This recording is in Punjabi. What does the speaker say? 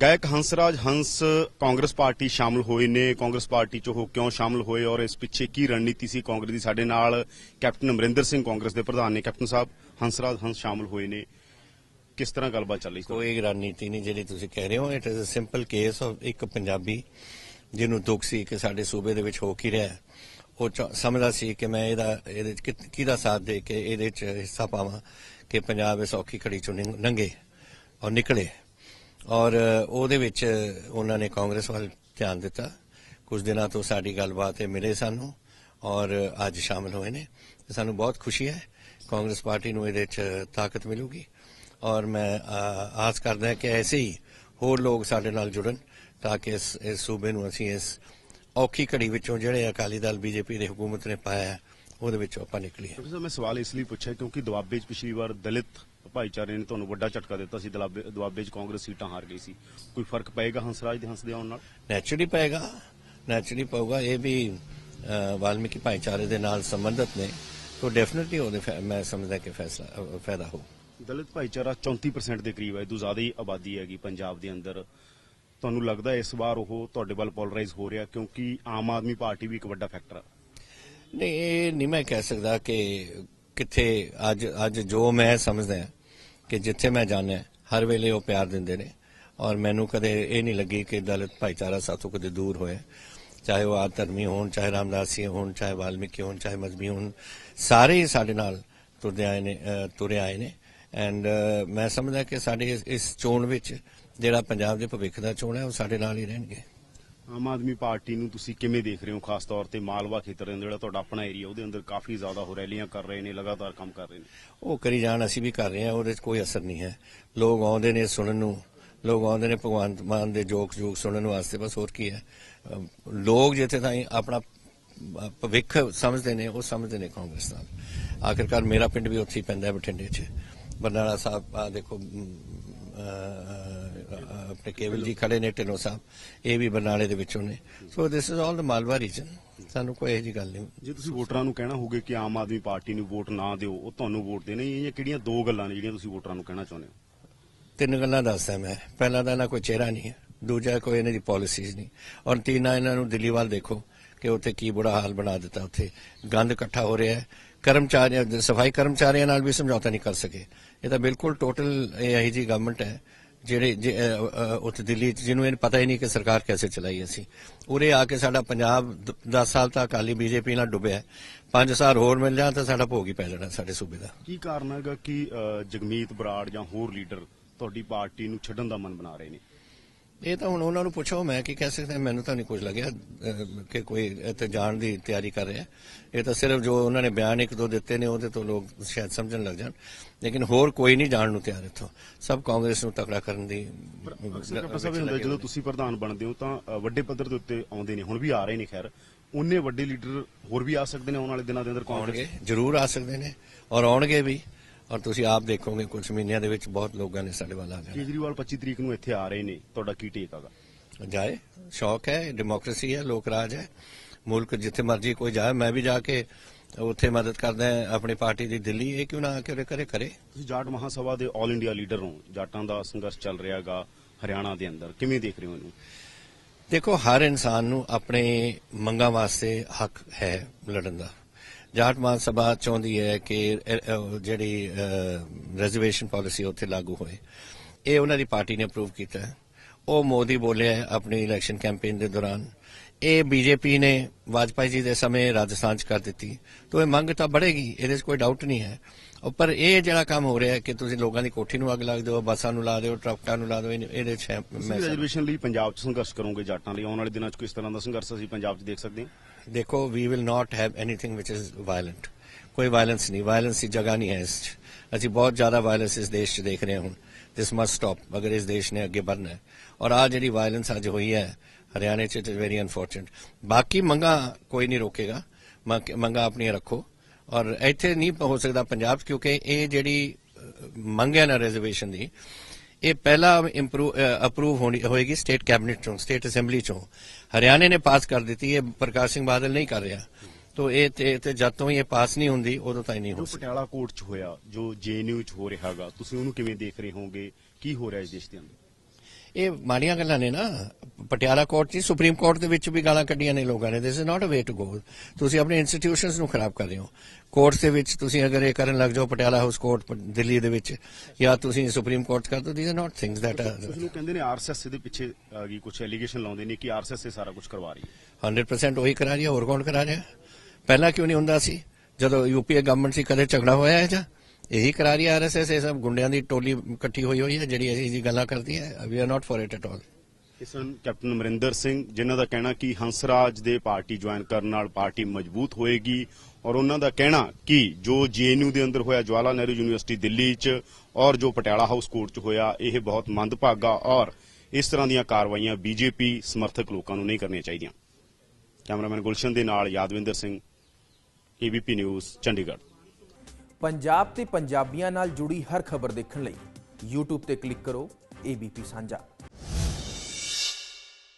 ਗਾਇਕ ਹੰਸਰਾਜ ਹੰਸ ਕਾਂਗਰਸ ਪਾਰਟੀ ਸ਼ਾਮਲ ਹੋਏ ਨੇ। ਕਾਂਗਰਸ ਪਾਰਟੀ ਚ ਉਹ ਕਿਉਂ ਸ਼ਾਮਲ ਹੋਏ ਔਰ ਇਸ ਪਿੱਛੇ ਕੀ ਰਣਨੀਤੀ ਸੀ? ਕਾਂਗਰਸ ਦੀ ਸਾਡੇ ਨਾਲ ਕੈਪਟਨ ਅਮਰਿੰਦਰ ਸਿੰਘ, ਕਾਂਗਰਸ ਦੇ ਪ੍ਰਧਾਨ ਨੇ। ਕੈਪਟਨ ਸਾਹਿਬ, ਹੰਸਰਾਜ ਹੰਸ ਸ਼ਾਮਲ ਹੋਏ ਨੇ। ਕਿਸ ਤਰ੍ਹਾਂ ਗੱਲਬਾਤ ਚੱਲ ਰਹੀ ਸੀ? ਕੋਈ ਰਣਨੀਤੀ ਨਹੀਂ ਜਿਹੜੀ ਤੁਸੀਂ ਕਹਿ ਰਹੇ ਹੋ। It is a simple case of ਇੱਕ ਪੰਜਾਬੀ ਜਿਹਨੂੰ ਦੁੱਖ ਸੀ ਕਿ ਸਾਡੇ ਸੂਬੇ ਦੇ ਵਿੱਚ ਹੋ ਕੀ ਰਿਹਾ ਉਹ ਸਮਝਦਾ ਸੀ ਕਿ ਮੈਂ ਇਹਦਾ, ਇਹਦੇ ਕਿਹਦਾ ਸਾਥ ਦੇ ਕੇ ਇਹਦੇ ਚ ਹਿੱਸਾ ਪਾਵਾਂ ਕਿ ਪੰਜਾਬ ਇਸ ਔਖੀ ਘੜੀ ਚੋਂ ਨਿੰ- ਲੰਘੇ ਔਰ ਨਿਕਲੇ। ਔਰ ਉਹਦੇ ਵਿੱਚ ਉਹਨਾਂ ਨੇ ਕਾਂਗਰਸ ਵੱਲ ਧਿਆਨ ਦਿੱਤਾ। ਕੁਝ ਦਿਨਾਂ ਤੋਂ ਸਾਡੀ ਗੱਲਬਾਤ ਇਹ ਮਿਲੇ ਸਾਨੂੰ ਔਰ ਅੱਜ ਸ਼ਾਮਲ ਹੋਏ ਨੇ। ਸਾਨੂੰ ਬਹੁਤ ਖੁਸ਼ੀ ਹੈ, ਕਾਂਗਰਸ ਪਾਰਟੀ ਨੂੰ ਇਹਦੇ ਚ ਤਾਕਤ ਮਿਲੂਗੀ। ਔਰ ਮੈਂ ਆਸ ਕਰਦਾ ਹਾਂ ਕਿ ਐਸੇ ਹੀ ਹੋਰ ਲੋਕ ਸਾਡੇ ਨਾਲ ਜੁੜਨ ਤਾਂ ਕਿ ਇਸ ਇਸ ਸੂਬੇ ਨੂੰ ਅਸੀਂ ਇਸ ਔਖੀ ਘੜੀ ਵਿੱਚੋਂ ਜਿਹੜੇ ਅਕਾਲੀ ਦਲ, ਬੀਜੇਪੀ ਦੀ ਹਕੂਮਤ ਨੇ ਪਾਇਆ, ਉਹਦੇ ਵਿੱਚੋਂ ਆਪਾਂ ਨਿਕਲੀਏ। ਕੈਪਟਨ ਮੈਂ ਸਵਾਲ ਇਸ ਲਈ ਪੁੱਛਿਆ ਕਿਉਂਕਿ ਦੁਆਬੇ 'ਚ ਪਿਛਲੀ ਵਾਰ ਦਲਿਤ ਭਾਈਚਾਰੇ ਨੇ ਤੁਹਾਨੂੰ ਵੱਡਾ ਝਟਕਾ ਦਿੱਤਾ ਸੀ ਦੁਆਬੇ 'ਚ ਕਾਂਗਰਸ ਸੀਟਾਂ ਹਾਰ ਗਈ ਸੀ। ਕੋਈ ਫ਼ਰਕ ਪਏਗਾ ਹੰਸਰਾਜ ਦੇ ਹੰਸ ਦੇ ਆਉਣ ਨਾਲ? ਨੈਚੁਰਲੀ ਪਏਗਾ। ਨੈਚੁਰਲੀ ਪਊਗਾ। ਇਹ ਵੀ ਵਾਲਮੀਕੀ ਭਾਈਚਾਰੇ ਦੇ ਨਾਲ ਸੰਬੰਧਿਤ ਨੇ। ਤਾਂ ਡੈਫੀਨਿਟਲੀ ਉਹਦੇ ਮੈਂ ਸਮਝਦਾ ਕਿ ਫੈਸਲਾ ਫਾਇਦਾ ਹੋ ਦਲਿਤ ਭਾਈਚਾਰਾ 34% ਦੇ ਕਰੀਬ ਹੈ। ਤੋਂ ਜ਼ਿਆਦਾ ਹੀ ਆਬਾਦੀ ਹੈਗੀ ਪੰਜਾਬ ਦੇ ਅੰਦਰ। ਤੁਹਾਨੂੰ ਲੱਗਦਾ ਇਸ ਵਾਰ ਉਹ ਤੁਹਾਡੇ ਵੱਲ ਪੋਲਰਾਈਜ਼ ਹੋ ਰਿਹਾ ਕਿਉਂਕਿ ਆਮ ਆਦਮੀ ਪਾਰਟੀ ਵੀ ਇੱਕ ਵੱਡਾ ਫੈਕਟਰ ਹੈ ਨਹੀਂ ਇਹ ਨਹੀਂ ਮੈਂ ਕਹਿ ਸਕਦਾ ਕਿ ਕਿੱਥੇ ਅੱਜ ਅੱਜ ਜੋ ਮੈਂ ਸਮਝਦਾ ਕਿ ਜਿੱਥੇ ਮੈਂ ਜਾਣਾ ਹਰ ਵੇਲੇ ਉਹ ਪਿਆਰ ਦਿੰਦੇ ਨੇ। ਔਰ ਮੈਨੂੰ ਕਦੇ ਇਹ ਨਹੀਂ ਲੱਗੀ ਕਿ ਦਲਿਤ ਭਾਈਚਾਰਾ ਸਾਥੋਂ ਕਦੇ ਦੂਰ ਹੋਇਆ ਚਾਹੇ ਉਹ ਆਦ ਧਰਮੀ ਹੋਣ, ਚਾਹੇ ਰਾਮਦਾਸੀ ਹੋਣ, ਚਾਹੇ ਵਾਲਮੀਕੀ ਹੋਣ, ਚਾਹੇ ਮਜ਼ਬੀ ਹੋਣ, ਸਾਰੇ ਸਾਡੇ ਨਾਲ ਤੁਰਦੇ ਆਏ ਨੇ ਤੁਰੇ ਆਏ ਨੇ। ਐਂਡ ਮੈਂ ਸਮਝਦਾ ਕਿ ਸਾਡੇ ਇਸ- ਇਸ ਚੋਣ ਵਿੱਚ ਜਿਹੜਾ ਪੰਜਾਬ ਦੇ ਭਵਿੱਖ ਦਾ ਚੋਣ ਹੈ, ਉਹ ਸਾਡੇ ਨਾਲ ਹੀ ਰਹਿਣਗੇ। ਆਮ ਆਦਮੀ ਪਾਰਟੀ ਨੂੰ ਤੁਸੀਂ ਕਿਵੇਂ ਦੇਖ ਰਹੇ ਹੋ? ਖਾਸ ਤੌਰ ਤੇ ਮਾਲਵਾ ਖੇਤਰ ਦੇ ਜਿਹੜਾ ਤੁਹਾਡਾ ਆਪਣਾ ਏਰੀਆ ਉਹਦੇ ਅੰਦਰ ਕਾਫੀ ਜ਼ਿਆਦਾ ਹੋ ਰੈਲੀਆਂ ਕਰ ਰਹੇ ਨੇ, ਲਗਾਤਾਰ ਕੰਮ ਕਰ ਰਹੇ ਨੇ। ਉਹ ਕਰੀ ਜਾਣ ਅਸੀਂ ਵੀ ਕਰ ਰਹੇ ਹਾਂ, ਉਹਦੇ 'ਚ ਕੋਈ ਅਸਰ ਨਹੀਂ ਹੈ। ਲੋਕ ਆਉਂਦੇ ਨੇ ਸੁਣਨ ਨੂੰ, ਲੋਕ ਆਉਂਦੇ ਨੇ ਭਗਵਾਨ ਮਾਨ ਦੇ ਜੋਕ ਜੋਕ ਸੁਣਨ ਵਾਸਤੇ, ਬਸ ਹੋਰ ਕੀ ਹੈ। ਲੋਕ ਜਿੱਥੇ ਤਾਈਂ ਆਪਣਾ ਭਵਿੱਖ ਸਮਝਦੇ ਨੇ, ਉਹ ਸਮਝਦੇ ਨੇ ਕਾਂਗਰਸ ਨਾਲ। ਆਖਿਰਕਾਰ ਮੇਰਾ ਪਿੰਡ ਵੀ ਉੱਥੇ ਹੀ ਪੈਂਦਾ ਹੈ ਬਠਿੰਡੇ 'ਚ। ਬਰਨਾਲਾ ਸਾਹਿਬ ਦੇਖੋ ਆਪਣੇ ਕੇਵਲ ਜੀ ਖੜੇ ਨੇ ਢਿੱਲੋਂ ਸਾਹਿਬ ਇਹ ਵੀ ਬਰਨਾਲੇ ਦੇ ਵਿੱਚੋਂ ਨੇ। So this is all the Malwa region ਸਾਨੂੰ ਕੋਈ ਇਹੋ ਜਿਹੀ ਗੱਲ ਨਹੀਂ। ਜੇ ਤੁਸੀਂ ਵੋਟਰਾਂ ਨੂੰ ਕਹਿਣਾ ਹੋਵੇ ਕਿ ਆਮ ਆਦਮੀ ਪਾਰਟੀ ਨੂੰ ਵੋਟ ਨਾ ਦਿਓ ਉਹ ਤੁਹਾਨੂੰ ਵੋਟ ਦੇਣੇ ਇਹ ਕਿਹੜੀਆਂ ਦੋ ਗੱਲਾਂ ਨੇ ਜਿਹੜੀਆਂ ਤੁਸੀਂ ਵੋਟਰਾਂ ਨੂੰ ਕਹਿਣਾ ਚਾਹੁੰਦੇ ਹੋ? ਤਿੰਨ ਗੱਲਾਂ ਦੱਸਦਾ ਮੈਂ। ਪਹਿਲਾ ਤਾਂ ਇਹਨਾਂ ਕੋਈ ਚਿਹਰਾ ਨਹੀਂ ਹੈ। ਦੂਜਾ ਕੋਈ ਇਹਨਾਂ ਦੀ ਪਾਲਿਸੀਜ਼ ਨਹੀਂ। ਔਰ ਤੀਨਾ ਇਹਨਾਂ ਨੂੰ ਦਿੱਲੀ ਵੱਲ ਦੇਖੋ ਕਿ ਉੱਥੇ ਕੀ ਬੁਰਾ ਹਾਲ ਬਣਾ ਦਿੱਤਾ ਉੱਥੇ। ਗੰਦ ਇਕੱਠਾ ਹੋ ਰਿਹਾ ਹੈ। ਕਰਮਚਾਰੀ ਸਫ਼ਾਈ ਕਰਮਚਾਰੀਆਂ ਨਾਲ ਵੀ ਸਮਝੌਤਾ ਨਹੀਂ ਕਰ ਸਕੇ। ਇਹ ਤਾਂ ਬਿਲਕੁਲ ਟੋਟਲ ਇਹ ਇਹੀ ਜੀ ਗਵਰਨਮੈਂਟ ਹੈ। ਜਿਹੜੇ ਉੱਥੇ ਦਿੱਲੀ 'ਚ, ਜਿਹਨੂੰ ਇਹਨੂੰ ਪਤਾ ਹੀ ਨਹੀਂ ਕਿ ਸਰਕਾਰ ਕਿਵੇਂ ਚਲਾਈ ਅਸੀਂ। ਉਰੇ ਆ ਕੇ ਸਾਡਾ ਪੰਜਾਬ 10 ਸਾਲ ਤੱਕ ਅਕਾਲੀ ਬੀਜੇਪੀ ਨਾਲ ਡੁੱਬਿਆ ਪੰਜ ਸਾਲ ਹੋਰ ਮਿਲ ਜਾਣ ਤਾਂ ਸਾਡਾ ਭੋਗ ਹੀ ਪੈ ਜਾਣਾ ਸਾਡੇ ਸੂਬੇ ਦਾ। ਕੀ ਕਾਰਨ ਹੈਗਾ ਕਿ ਜਗਮੀਤ ਬਰਾੜ ਜਾਂ ਹੋਰ ਲੀਡਰ ਤੁਹਾਡੀ ਪਾਰਟੀ ਨੂੰ ਛੱਡਣ ਦਾ ਮਨ ਬਣਾ ਰਹੇ ਨੇ? ਇਹ ਤਾਂ ਹੁਣ ਉਹਨਾਂ ਨੂੰ ਪੁੱਛੋ ਮੈਂ ਕੀ ਕਹਿ ਸਕਦਾ ਮੈਨੂੰ ਤਾਂ ਨਹੀਂ ਕੁਝ ਲੱਗਿਆ ਕਿ ਕੋਈ ਇੱਥੇ ਜਾਣ ਦੀ ਤਿਆਰੀ ਕਰ ਰਿਹਾ। ਇਹ ਤਾਂ ਸਿਰਫ ਜੋ ਉਹਨਾਂ ਨੇ ਬਿਆਨ ਇੱਕ ਦੋ ਦਿੱਤੇ ਨੇ ਉਹਦੇ ਤੋਂ ਲੋਕ ਸ਼ਾਇਦ ਸਮਝਣ ਲੱਗ ਜਾਣ। ਲੇਕਿਨ ਹੋਰ ਕੋਈ ਨਹੀਂ ਜਾਣ ਨੂੰ ਤਿਆਰ ਇੱਥੋਂ। ਸਭ ਕਾਂਗਰਸ ਨੂੰ ਤਕੜਾ ਕਰਨ ਦੀ ਜਦੋਂ ਤੁਸੀਂ ਪ੍ਰਧਾਨ ਬਣਦੇ ਹੋ ਤਾਂ ਵੱਡੇ ਪੱਧਰ ਦੇ ਉੱਤੇ ਆਉਂਦੇ ਨੇ ਹੁਣ ਵੀ ਆ ਰਹੇ ਨੇ ਖੈਰ। ਉਹਨੇ ਵੱਡੇ ਲੀਡਰ ਹੋਰ ਵੀ ਆ ਸਕਦੇ ਨੇ ਆਉਣ ਵਾਲੇ ਦਿਨਾਂ ਦੇ ਅੰਦਰ ਕਾਂਗਰਸ? ਜ਼ਰੂਰ ਆ ਸਕਦੇ ਨੇ ਔਰ ਆਉਣਗੇ ਵੀ। ਔਰ ਤੁਸੀਂ ਆਪ ਦੇਖੋਗੇ ਕੁਝ ਮਹੀਨਿਆਂ ਦੇ ਵਿੱਚ ਬਹੁਤ ਲੋਕਾਂ ਨੇ ਸਾਡੇ ਵੱਲ ਆ ਜਾਣਾ। ਕੇਜਰੀਵਾਲ 25 ਤਰੀਕ ਨੂੰ ਇੱਥੇ ਆ ਰਹੇ ਨੇ। ਤੁਹਾਡਾ ਕੀ ਟੇਕ ਹੈਗਾ? ਜਾਏ ਸ਼ੌਕ ਹੈ ਡੈਮੋਕ੍ਰੇਸੀ ਹੈ ਲੋਕ ਰਾਜ ਹੈ। ਮੁਲਕ ਜਿੱਥੇ ਮਰਜ਼ੀ ਕੋਈ ਜਾਏ ਮੈਂ ਵੀ ਜਾ ਕੇ ਉੱਥੇ ਮਦਦ ਕਰਦਾ ਹਾਂ ਆਪਣੀ ਪਾਰਟੀ ਦੀ ਦਿੱਲੀ ਇਹ ਕਿਉਂ ਨਾ ਆ ਕੇ ਕਰੇ ਕਰੇ? ਤੁਸੀਂ ਜਾਟ ਮਹਾਸਭਾ ਦੇ 올 ਇੰਡੀਆ ਲੀਡਰ ਹੋ। ਜਾਟਾਂ ਦਾ ਸੰਘਰਸ਼ ਚੱਲ ਰਿਹਾ ਹੈਗਾ ਹਰਿਆਣਾ ਦੇ ਅੰਦਰ। ਕਿਵੇਂ ਦੇਖ ਰਹੇ ਹੋ ਇਹਨੂੰ? ਦੇਖੋ ਹਰ ਇਨਸਾਨ ਨੂੰ ਆਪਣੇ ਮੰਗਾਂ ਵਾਸਤੇ ਹੱਕ ਹੈ ਲੜਨ ਦਾ। ਜਾਟਮਾਨ ਸਭਾ ਚਾਹੁੰਦੀ ਹੈ ਕਿ ਜਿਹੜੀ ਰਿਜ਼ਰਵੇਸ਼ਨ ਪਾਲਿਸੀ ਉੱਥੇ ਲਾਗੂ ਹੋਏ। ਇਹ ਉਹਨਾਂ ਦੀ ਪਾਰਟੀ ਨੇ ਅਪਰੂਵ ਕੀਤਾ ਉਹ ਮੋਦੀ ਬੋਲੇ ਆਪਣੀ ਇਲੈਕਸ਼ਨ ਕੈਂਪੇਨ ਦੇ ਦੌਰਾਨ। ਇਹ ਬੀਜੇਪੀ ਨੇ ਵਾਜਪਾਈ ਜੀ ਦੇ ਸਮੇਂ ਰਾਜਸਥਾਨ ਚ ਕਰ ਦਿੱਤੀ। ਤੋਂ ਇਹ ਮੰਗ ਤਾਂ ਬੜੇਗੀ ਇਹਦੇ 'ਚ ਕੋਈ ਡਾਊਟ ਨਹੀਂ ਹੈ। ਪਰ ਇਹ ਜਿਹੜਾ ਕੰਮ ਹੋ ਰਿਹਾ ਹੈ ਕਿ ਤੁਸੀਂ ਲੋਕਾਂ ਦੀ ਕੋਠੀ ਨੂੰ ਅੱਗ ਲਾ ਦਿਓ ਬੱਸਾਂ ਨੂੰ ਲਾ ਦਿਓ ਟਰੱਕਾਂ ਨੂੰ ਲਾ ਦਿਓ ਇਹਦੇ 'ਚ ਮੈਂ ਰਿਜ਼ਰਵੇਸ਼ਨ ਲਈ ਪੰਜਾਬ 'ਚ ਸੰਘਰਸ਼ ਕਰੋਗੇ ਜਾਟਾਂ ਲਈ? ਆਉਣ ਵਾਲੇ ਦਿਨਾਂ 'ਚ ਕਿਸ ਤਰ੍ਹਾਂ ਦਾ ਸੰਘਰਸ਼ ਅਸੀਂ ਪੰਜਾਬ 'ਚ ਦੇਖ ਸਕਦੇ ਹਾਂ? ਦੇਖੋ we will not have anything which is violent ਕੋਈ ਵਾਇਲੈਂਸ ਨਹੀਂ ਵਾਇਲੈਂਸ ਦੀ ਜਗ੍ਹਾ ਨਹੀਂ ਹੈ ਇਸ 'ਚ। ਅਸੀਂ ਬਹੁਤ ਜ਼ਿਆਦਾ ਵਾਇਲੈਂਸ ਇਸ ਦੇਸ਼ 'ਚ ਦੇਖ ਰਹੇ ਹਾਂ ਹੁਣ। ਦਿਸ ਮਸਟ ਸਟਾਪ ਅਗਰ ਇਸ ਦੇਸ਼ ਨੇ ਅੱਗੇ ਵਧਣਾ ਹੈ। ਔਰ ਆ ਜਿਹੜੀ ਵਾਇਲੈਂਸ ਅੱਜ ਹੋਈ ਹੈ ਹਰਿਆਣੇ 'ਚ ਇਟ ਇਜ਼ ਵੈਰੀ ਅਨਫੋਰਚੂਨੇਟ ਬਾਕੀ ਮੰਗਾ ਕੋਈ ਨਹੀਂ ਰੋਕੇਗਾ। ਮੰਗ- ਮੰਗਾਂ ਆਪਣੀਆਂ ਰੱਖੋ। ਔਰ ਇੱਥੇ ਨਹੀਂ ਹੋ ਸਕਦਾ ਪੰਜਾਬ 'ਚ ਕਿਉਂਕਿ ਇਹ ਜਿਹੜੀ ਅਹ, ਮੰਗ ਹੈ ਨਾ ਰਿਜ਼ਰਵੇਸ਼ਨ ਦੀ ਇਹ ਪਹਿਲਾ ਅਪਰੂਵ ਹੋਣੀ ਹੋਏਗੀ ਸਟੇਟ ਕੈਬਨਿਟ ਚੋਂ ਸਟੇਟ ਅਸੈਂਬਲੀ ਚੋਂ। ਹਰਿਆਣੇ ਨੇ ਪਾਸ ਕਰ ਦਿੱਤੀ ਇਹ ਪ੍ਰਕਾਸ਼ ਸਿੰਘ ਬਾਦਲ ਨਹੀਂ ਕਰ ਰਿਹਾ। ਤੋ ਇਹ ਤੇ ਤੇ ਜਦ ਤੋਂ ਇਹ ਪਾਸ ਨਹੀਂ ਹੁੰਦੀ ਉਦੋਂ ਤਾਈਂ ਨਹੀਂ ਹੋ ਸਕਦੀ। ਪਟਿਆਲਾ ਕੋਰਟ 'ਚ ਹੋਇਆ ਜੋ ਜੇਐਨਯੂ 'ਚ ਹੋ ਰਿਹਾ ਹੈਗਾ ਤੁਸੀਂ ਉਹਨੂੰ ਕਿਵੇਂ ਦੇਖ ਰਹੇ ਹੋਗੇ ਕੀ ਹੋ ਰਿਹਾ ਇਸ ਦੇਸ਼ ਦੇ ਅੰਦਰ? ਇਹ ਮਾੜੀਆਂ ਗੱਲਾਂ ਨੇ ਨਾ। ਪਟਿਆਲਾ ਕੋਰਟ 'ਚ ਸੁਪਰੀਮ ਕੋਰਟ ਦੇ ਵਿੱਚ ਵੀ ਗਾਲਾਂ ਕੱਢੀਆਂ ਨੇ ਲੋਕਾਂ ਨੇ। This is not a way to go ਤੁਸੀਂ ਆਪਣੇ ਇੰਸਟੀਟਿਊਸ਼ਨਸ ਨੂੰ ਖਰਾਬ ਕਰ ਰਹੇ ਹੋ। ਕੋਰਟ ਦੇ ਵਿੱਚ ਤੁਸੀਂ ਅਗਰ ਇਹ ਕਰਨ ਲੱਗ ਜਾਓ ਪਟਿਆਲਾ ਹਾਊਸ ਕੋਰਟ ਦਿੱਲੀ ਦੇ ਵਿੱਚ ਜਾਂ ਤੁਸੀਂ ਸੁਪਰੀਮ ਕੋਰਟ ਕਰ ਦੋ these are not things that are ਲੋਕ ਕਹਿੰਦੇ ਨੇ ਆਰਐਸਐਸ ਦੇ ਪਿੱਛੇ ਗਈ ਕੁਝ ਐਲੀਗੇਸ਼ਨ ਲਾਉਂਦੇ ਨੇ ਕਿ ਆਰਐਸਐਸ ਇਹ ਸਾਰਾ ਕੁਝ ਕਰਵਾ ਰਹੀ ਹੈ। 100% ਉਹੀ ਕਰਾ ਰਹੀ ਹੈ ਹੋਰ ਕੌਣ ਕਰਾ ਰਿਹਾ? ਪਹਿਲਾਂ ਕਿਉਂ ਨਹੀਂ ਹੁੰਦਾ ਸੀ? ਜਦੋਂ ਯੂਪੀਏ ਗਵਰਨਮੈਂਟ ਸੀ ਕਦੇ ਝਗੜਾ ਹੋਇਆ ਹੈ ਜਾਂ? ਇਹੀ ਕਰਾ ਰਹੀ ਹੈ ਆਰਐਸਐਸ ਇਹ ਸਭ ਗੁੰਡਿਆਂ ਦੀ ਟੋਲੀ ਇਕੱਠੀ ਹੋਈ ਹੋਈ ਹੈ, ਜਿਹੜੀ ਅਸੀਂ ਜੀ ਗੱਲਾਂ ਕਰਦੀ ਹੈ। We are not for it at all ਇਸ ਕੈਪਟਨ ਅਮਰਿੰਦਰ ਸਿੰਘ, ਜਿਨ੍ਹਾਂ ਦਾ ਕਹਿਣਾ ਕਿ ਹੰਸਰਾਜ ਦੇ ਪਾਰਟੀ ਜੁਆਇਨ ਕਰਨ ਨਾਲ ਪਾਰਟੀ ਮਜ਼ਬੂਤ ਹੋਏਗੀ, ਔਰ ਉਹਨਾਂ ਦਾ ਕਹਿਣਾ ਕਿ ਜੋ ਜੇਐਨਯੂ ਦੇ ਅੰਦਰ ਹੋਇਆ ਜਵਾਹਰ ਨਹਿਰੂ ਯੂਨੀਵਰਸਿਟੀ ਦਿੱਲੀ 'ਚ, ਔਰ ਜੋ ਪਟਿਆਲਾ ਹਾਊਸ ਕੋਰਟ 'ਚ ਹੋਇਆ, ਇਹ ਬਹੁਤ ਮੰਦਭਾਗਾ, ਔਰ ਇਸ ਤਰ੍ਹਾਂ ਦੀਆਂ ਕਾਰਵਾਈਆਂ ਬੀਜੇਪੀ ਸਮਰਥਕ ਲੋਕਾਂ ਨੂੰ ਨਹੀਂ ਕਰਨੀਆਂ ਚਾਹੀਦੀਆਂ। ਕੈਮਰਾਮੈਨ ਗੁਲਸ਼ਨ ਦੇ ਨਾਲ ਯਾਦਵਿੰਦਰ ਸਿੰਘ ਏਬੀਪੀ ਨਿਊਜ਼, ਚੰਡੀਗੜ੍ਹ। ਪੰਜਾਬ ਤੇ ਪੰਜਾਬੀਆਂ ਨਾਲ ਜੁੜੀ ਹਰ ਖਬਰ ਦੇਖਣ ਲਈ YouTube ਤੇ ਕਲਿੱਕ ਕਰੋ ABP ਸਾਂਝਾ।